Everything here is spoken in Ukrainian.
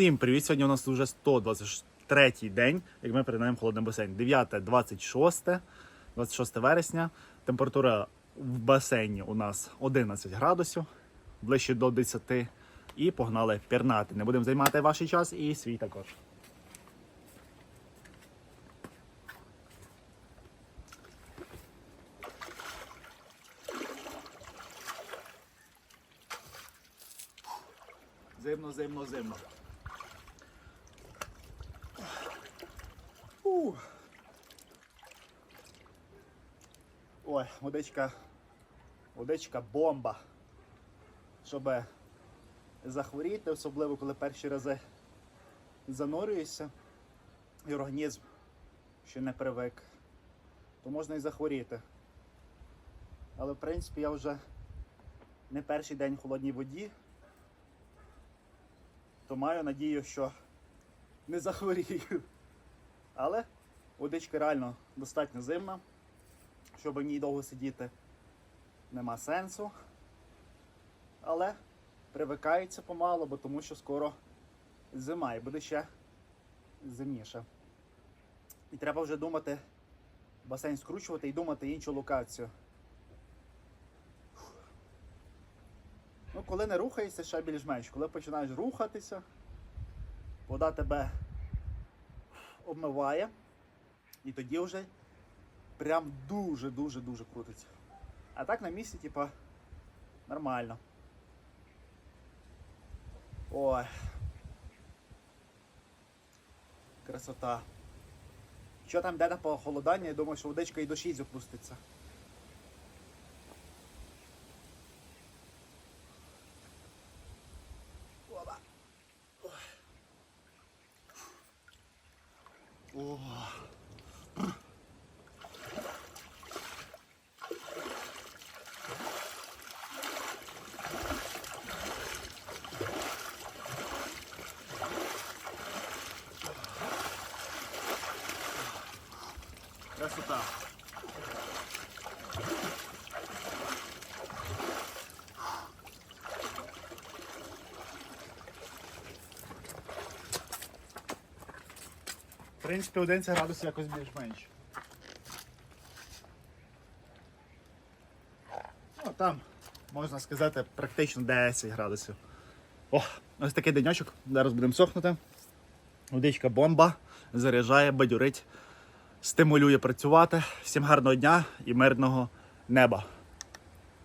Всім привіт! Сьогодні у нас вже 123 день, як ми передаємо холодний басейн. 9, 26, 26 вересня. Температура в басейні у нас 11 градусів, ближче до 10. І погнали пірнати. Не будемо займати ваш час і свій також. Зимно, зимно, зимно. Ой, водичка, водичка бомба. Щоб захворіти, особливо коли перші рази занурюєшся і організм ще не привик, то можна і захворіти. Але в принципі я вже не перший день в холодній воді, то маю надію, що не захворію. Але водичка реально достатньо зимна, щоб в ній довго сидіти нема сенсу. Але привикається помало, бо тому що скоро зима і буде ще зимніше. І треба вже думати, басейн скручувати і думати іншу локацію. Ну, коли не рухаєшся, ще більш-менш. Коли починаєш рухатися, вода тебе обмиває, і тоді вже прям дуже-дуже-дуже крутиться. А так на місці, типа, нормально. Ой. Красота. Що там де на похолодання, я думаю, що водичка і до 6 опуститься. О. Красота. В принципі, 11 градусів якось більш-менш. Ну, там, можна сказати, практично 10 градусів. О, ось такий денечок. Зараз будемо сохнути. Водичка бомба, заряджає, бадюрить, стимулює працювати. Всім гарного дня і мирного неба.